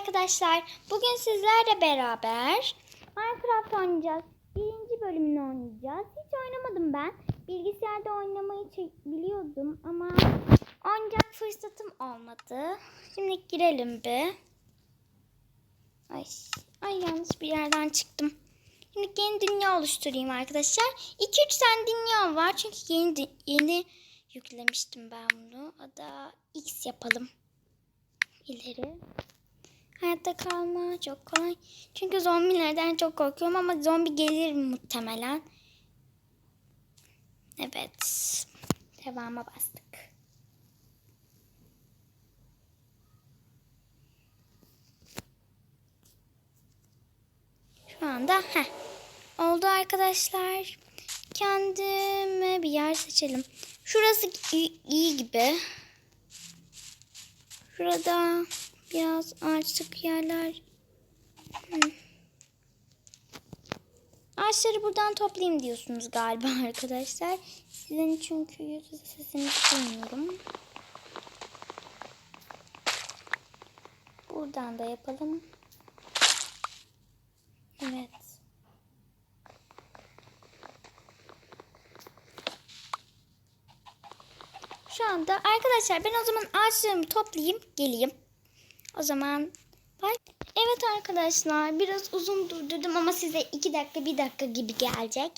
arkadaşlar. Bugün sizlerle beraber Minecraft oynayacağız. Birinci bölümünü oynayacağız. Hiç oynamadım ben. Bilgisayarda oynamayı biliyordum ama oynayacak fırsatım olmadı. Şimdi girelim bir. Ay, ay yanlış bir yerden çıktım. Şimdi yeni dünya oluşturayım arkadaşlar. 2-3 tane dünya var çünkü yeni yeni yüklemiştim ben bunu. Ada X yapalım. İleri. Hayatta kalma çok kolay. Çünkü zombilerden çok korkuyorum ama zombi gelir muhtemelen. Evet. Devama bastık. Şu anda heh, oldu arkadaşlar. Kendime bir yer seçelim. Şurası iyi, iyi gibi. Şurada biraz ağaçlık yerler. Hmm. Ağaçları buradan toplayayım diyorsunuz galiba arkadaşlar. Sizin çünkü yüz sesinizi duymuyorum. Buradan da yapalım. Evet. Şu anda arkadaşlar ben o zaman ağaçlarımı toplayayım geleyim. O zaman. Evet arkadaşlar biraz uzun durdurdum ama size 2 dakika 1 dakika gibi gelecek.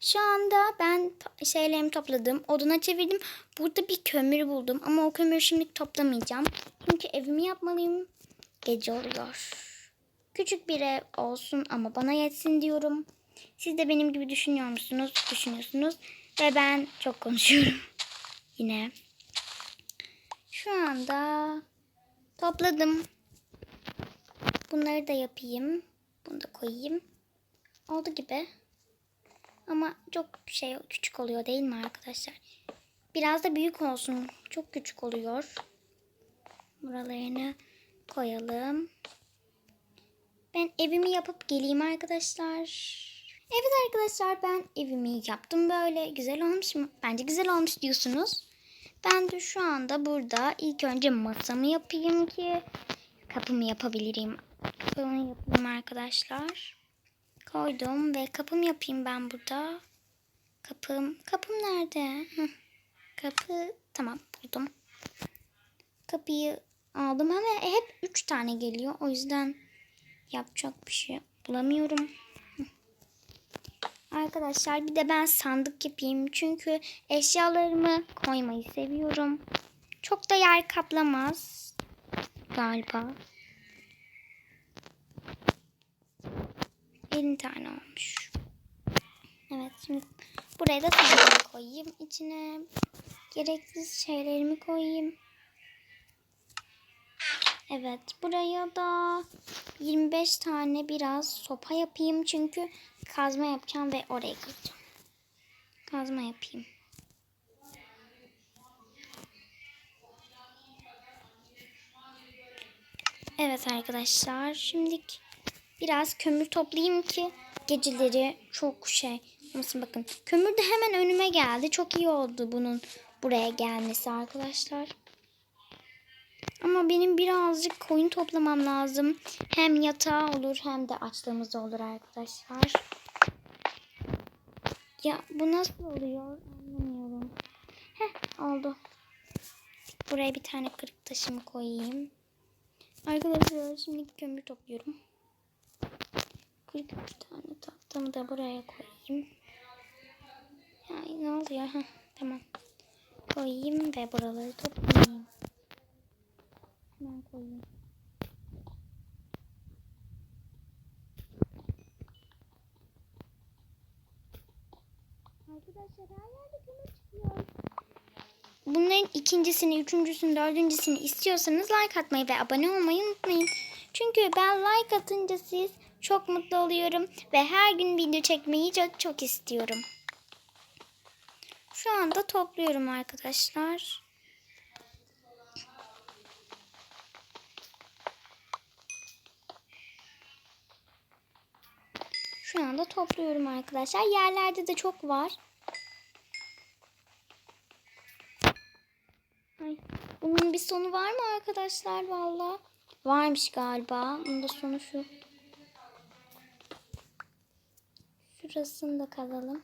Şu anda ben şeylerimi topladım. Oduna çevirdim. Burada bir kömür buldum ama o kömürü şimdi toplamayacağım. Çünkü evimi yapmalıyım. Gece oluyor. Küçük bir ev olsun ama bana yetsin diyorum. Siz de benim gibi düşünüyor musunuz? Düşünüyorsunuz. Ve ben çok konuşuyorum. Yine. Şu anda topladım. Bunları da yapayım. Bunu da koyayım. Oldu gibi. Ama çok şey küçük oluyor değil mi arkadaşlar? Biraz da büyük olsun. Çok küçük oluyor. Buralarını koyalım. Ben evimi yapıp geleyim arkadaşlar. Evet arkadaşlar ben evimi yaptım böyle. Güzel olmuş mu? Bence güzel olmuş diyorsunuz. Ben de şu anda burada ilk önce masamı yapayım ki kapımı yapabilirim. Kapımı yapayım arkadaşlar. Koydum ve kapımı yapayım ben burada. Kapım, kapım nerede? Kapı, tamam buldum. Kapıyı aldım ama hep üç tane geliyor. O yüzden yapacak bir şey bulamıyorum. Arkadaşlar bir de ben sandık yapayım. Çünkü eşyalarımı koymayı seviyorum. Çok da yer kaplamaz galiba. 50 tane olmuş. Evet şimdi buraya da sandık koyayım. İçine gereksiz şeylerimi koyayım. Evet buraya da 25 tane biraz sopa yapayım. Çünkü kazma yapacağım ve oraya gireceğim. Kazma yapayım. Evet arkadaşlar şimdilik biraz kömür toplayayım ki geceleri çok şey nasıl bakın kömür de hemen önüme geldi. Çok iyi oldu bunun buraya gelmesi arkadaşlar. Ama benim birazcık koyun toplamam lazım. Hem yatağı olur hem de açlığımız olur arkadaşlar ya bu nasıl oluyor anlamıyorum Heh oldu buraya bir tane kırık taşımı koyayım arkadaşlar şimdi kömür topluyorum 43 tane tahtamı da buraya koyayım. Ya ne oluyor? Heh, tamam. Koyayım ve buraları toplayayım. Hemen koyayım. Arkadaşlar her yerde kömür çıkıyor. Bunların ikincisini, üçüncüsünü, dördüncüsünü istiyorsanız like atmayı ve abone olmayı unutmayın. Çünkü ben like atınca siz çok mutlu oluyorum ve her gün video çekmeyi çok çok istiyorum. Şu anda topluyorum arkadaşlar. Şu anda topluyorum arkadaşlar. Yerlerde de çok var. Ay, bunun bir sonu var mı arkadaşlar valla? Varmış galiba. Bunun da sonu şu. Şurasını da kazalım.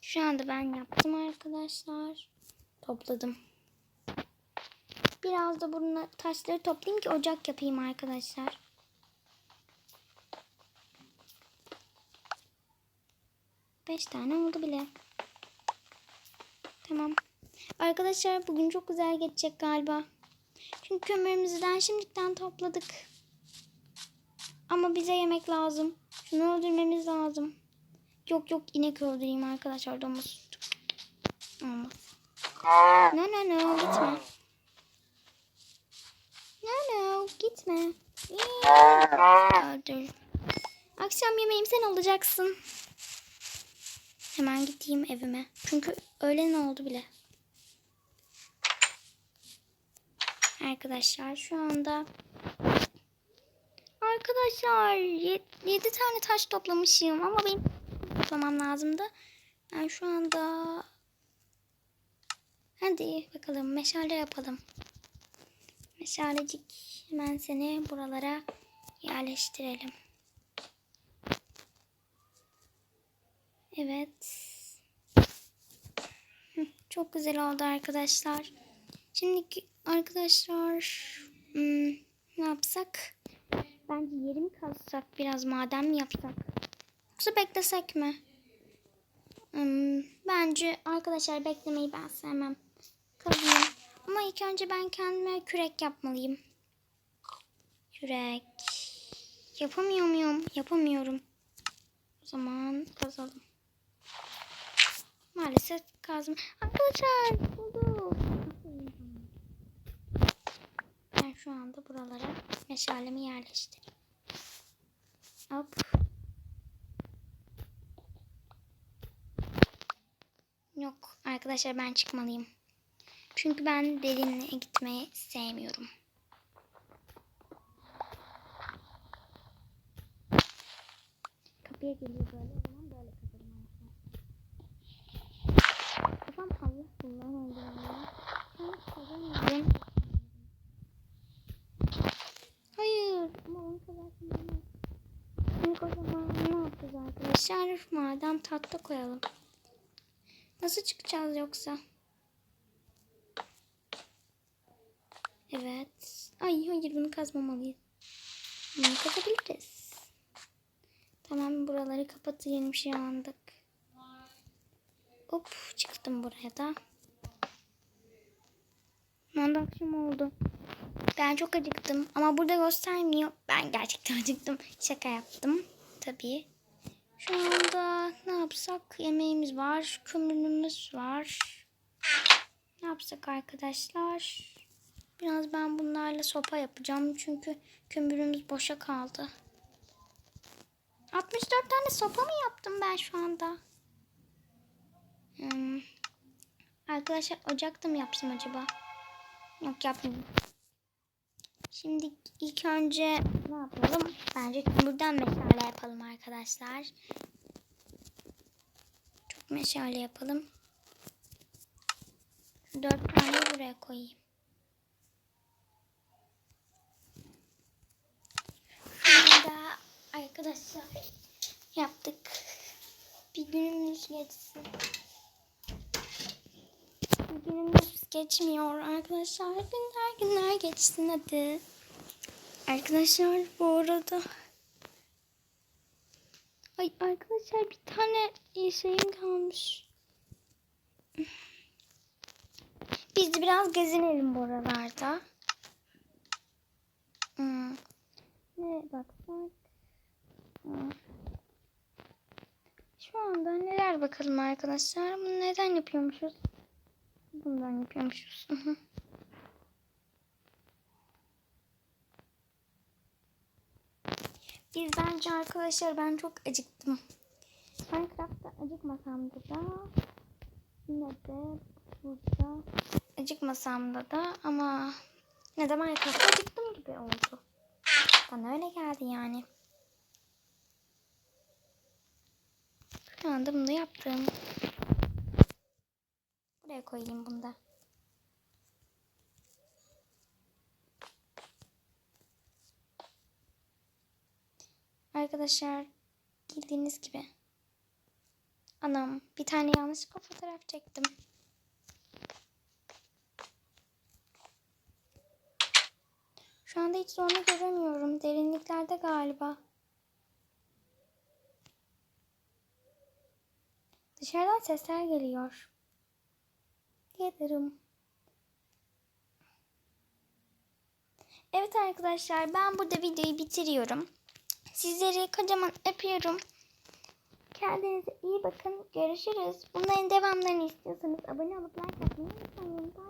Şu anda ben yaptım arkadaşlar. Topladım. Biraz da bununla taşları toplayayım ki ocak yapayım arkadaşlar. Beş tane oldu bile. Tamam. Arkadaşlar bugün çok güzel geçecek galiba. Çünkü kömürümüzden şimdiden topladık. Ama bize yemek lazım. Şunu öldürmemiz lazım. Yok yok inek öldüreyim arkadaşlar domuz. Olmaz. No no no gitme. No no gitme. Öldür. Akşam yemeğim sen olacaksın. Hemen gideyim evime. Çünkü öğlen oldu bile. Arkadaşlar şu anda Arkadaşlar 7 tane taş toplamışım ama benim toplamam lazımdı. Ben şu anda hadi bakalım meşale yapalım. Meşalecik hemen seni buralara yerleştirelim. Evet. Çok güzel oldu arkadaşlar. Şimdi arkadaşlar hmm, ne yapsak? Bence yeri mi kazsak? Biraz maden mi yapsak? Yoksa beklesek mi? Hmm, bence arkadaşlar beklemeyi ben sevmem. Kazayım. Ama ilk önce ben kendime kürek yapmalıyım. Kürek. Yapamıyor muyum? Yapamıyorum. O zaman kazalım. Maalesef kazma. Arkadaşlar buldum. Ben şu anda buralara meşalemi yerleştireyim. Hop. Yok arkadaşlar ben çıkmalıyım. Çünkü ben derinliğe gitmeyi sevmiyorum. Kapıya geliyor böyle. O zaman böyle kaparım Kafam Allah. Ben kazanmadım. Hayır. Ama onu kazarsın. İlk o zaman ne yapacağız arkadaşlar? Madem tatlı koyalım. Nasıl çıkacağız yoksa? Evet. Ay hayır bunu kazmamalıyız. Bunu kazabiliriz. Tamam buraları kapatayım şu andık. Hop çıktım buraya da. Anda akşam oldu. Ben çok acıktım ama burada göstermiyor. Ben gerçekten acıktım. Şaka yaptım. Tabii. Şu anda ne yapsak? Yemeğimiz var. Kömürümüz var. Ne yapsak arkadaşlar? Biraz ben bunlarla sopa yapacağım. Çünkü kömürümüz boşa kaldı. 64 tane sopa mı yaptım ben şu anda? Hmm. Arkadaşlar ocakta mı yapsam acaba? Yok yapmayayım. Şimdi ilk önce ne yapalım? Bence buradan meşale yapalım arkadaşlar. Çok meşale yapalım. Dört tane buraya koyayım. Şimdi da arkadaşlar yaptık. Bir günümüz geçsin. Günümüz geçmiyor arkadaşlar. Günler günler geçsin hadi. Arkadaşlar bu arada Ay arkadaşlar bir tane şeyim kalmış. Biz de biraz gezinelim buralarda. Hmm. Ne baksak? Şu anda neler bakalım arkadaşlar. Bunu neden yapıyormuşuz? Bundan yapıyormuşuz. Biz bence arkadaşlar ben çok acıktım. Minecraft'ta acıkmasam da da yine de burada acıkmasam da da ama ne de Minecraft'ta acıktım gibi oldu. Bana öyle geldi yani. anda bunu yaptım. Buraya koyayım bunu da. Arkadaşlar bildiğiniz gibi. Anam bir tane yanlışlıkla fotoğraf çektim. Şu anda hiç onu göremiyorum. Derinliklerde galiba. Dışarıdan sesler geliyor. Gelirim. Evet arkadaşlar ben burada videoyu bitiriyorum. Sizleri kocaman öpüyorum. Kendinize iyi bakın. Görüşürüz. Bunların devamlarını istiyorsanız abone olup like atmayı unutmayın.